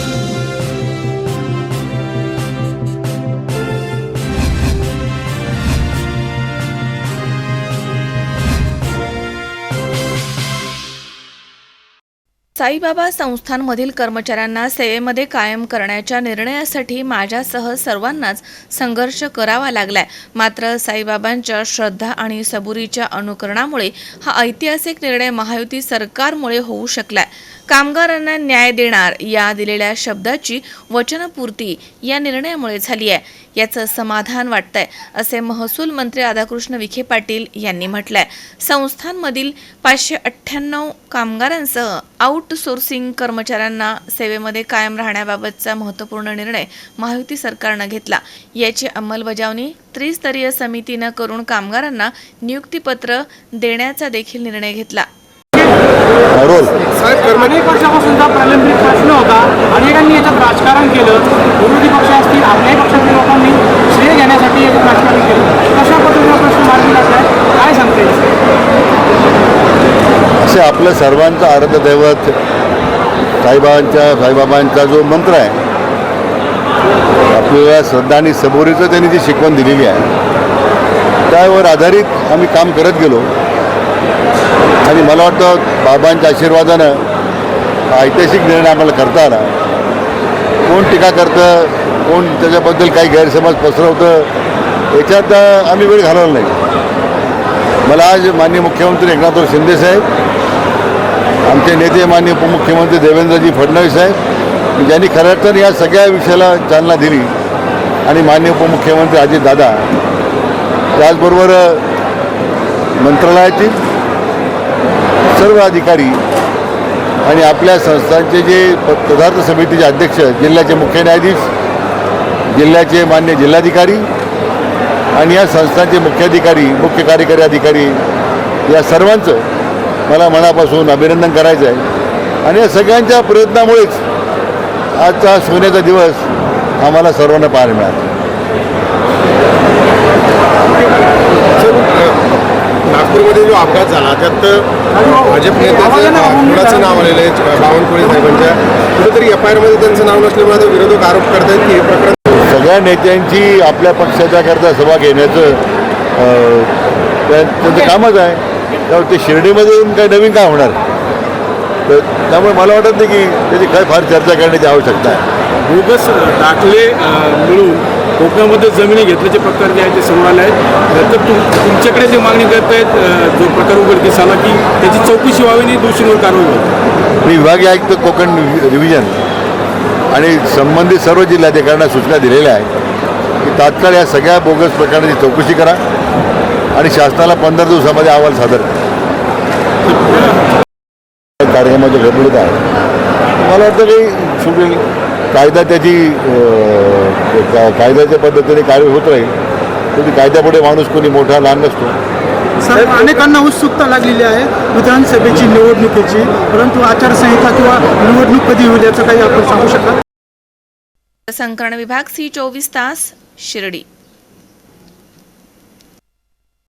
Thank you. Saibaba संस्थांमधील कर्मचाऱ्यांना सेवेमध्ये कायम करण्याच्या निर्णयासाठी माझ्यासह सर्वांनाच संघर्ष करावा लागलाय. मात्र साईबाबांच्या श्रद्धा आणि सबुरीच्या अनुकरणामुळे हा ऐतिहासिक निर्णय महायुती सरकारमुळे होऊ शकलाय. कामगारांना न्याय देणार या दिलेल्या शब्दाची वचनपूर्ती या निर्णयामुळे झाली आहे. याचं समाधान वाटतंय असे महसूल मंत्री राधाकृष्ण विखे पाटील यांनी म्हटलंय. संस्थांमधील पाचशे अठ्ठ्याण्णव कामगारांसह आउटसोर्सिंग कर्मचाऱ्यांना सेवेमध्ये कायम राहण्याबाबतचा महत्त्वपूर्ण निर्णय महायुती सरकारनं घेतला. याची अंमलबजावणी त्रिस्तरीय समितीनं करून कामगारांना नियुक्तीपत्र देण्याचा देखील निर्णय घेतला. अनेक वर्षापासूनचा प्रलंबित प्रश्न होता. अनेकांनी याच्यात राजकारण केलं. विरोधी पक्ष असतील आपल्याही पक्षातील लोकांनी श्रेय घेण्यासाठी याच्यात राजकारण केलं. कशा पद्धतीने प्रश्न मार्गी लागलाय काय सांगता येईल असे म्हणजे आपलं सर्वांचं आराध्यदैवत साईबाबांच्या साईबाबांचा जो मंत्र आहे आपल्याला श्रद्धा आणि सबोरीचं त्यांनी जी शिकवण दिलेली आहे त्यावर आधारित आम्ही काम करत गेलो. आणि मला वाटतं बाबांच्या आशीर्वादानं ऐतिहासिक निर्णय आम्हाला करता आला. कोण टीका करतं कोण त्याच्याबद्दल काही गैरसमज पसरवतं याच्यात आम्ही वेळ घालवला नाही. मला आज माननीय मुख्यमंत्री एकनाथराव शिंदे साहेब आमचे नेते माननीय उपमुख्यमंत्री देवेंद्रजी फडणवीस साहेब ज्यांनी खरं तर या सगळ्या विषयाला चालना दिली. आणि माननीय उपमुख्यमंत्री अजितदादा त्याचबरोबर मंत्रालयातील सर्व अधिकारी आणि आपल्या संस्थांचे जे पदार्थ समितीचे अध्यक्ष जिल्ह्याचे मुख्य न्यायाधीश जिल्ह्याचे मान्य जिल्हाधिकारी आणि या संस्थांचे मुख्याधिकारी मुख्य कार्यकारी अधिकारी या सर्वांचं मला मनापासून अभिनंदन करायचं आहे. आणि या सगळ्यांच्या प्रयत्नामुळेच आजचा सोन्याचा दिवस आम्हाला सर्वांना पाहायला मिळाला. सर नागपूरमध्ये जो अपघात झाला त्यात भाजप नेत्याचं मुलाचं नाव आलेलं आहे? बावनकुळे साहेबांच्या. कुठेतरी एफ आय आरमध्ये त्यांचं नाव नसल्यामुळे आता विरोधक आरोप करतायत की हे प्रकरण सगळ्या नेत्यांची आपल्या पक्षाच्या करता सभा घेण्याचं त्यांचं कामच आहे. त्यामुळे ते शिर्डीमध्ये येऊन काही नवीन काय होणार? तर त्यामुळे मला वाटत नाही की त्याची काय फार चर्चा करण्याची आवश्यकता आहे. बोगस दाखले मिळून कोकणामध्ये जमिनी घेतल्याचे प्रकार जे आहेत ते समोर आले आहेत. तर तुम तुमच्याकडे जे मागणी करत आहेत जो प्रकार उघडकीस आला की त्याची चौकशी व्हावी आणि दोषींवर कारवाई व्हावी. मी विभागीय आयुक्त कोकण रिव्हिजन आणि संबंधित सर्व जिल्हाधिकाऱ्यांना सूचना दिलेल्या आहेत की तात्काळ या सगळ्या बोगस प्रकरणाची चौकशी करा आणि शासनाला पंधरा दिवसामध्ये अहवाल सादर करा. कार्यक्रमाच्या घडणुकीत आहे. मला वाटतं की शेवटी कायदा त्याची कायद्याच्या पद्धतीने कार्य होत राहील. शेवटी कायद्यापुढे माणूस कोणी मोठा लहान नसतो. सर अनेकांना उत्सुकता लागलेली आहे विधानसभेची निवडणुकीची परंतु आचारसंहिता किंवा निवडणूक कधी होईल याचं काही आपण सांगू शकाल संकलन विभाग सी चोवीस तास शिर्डी.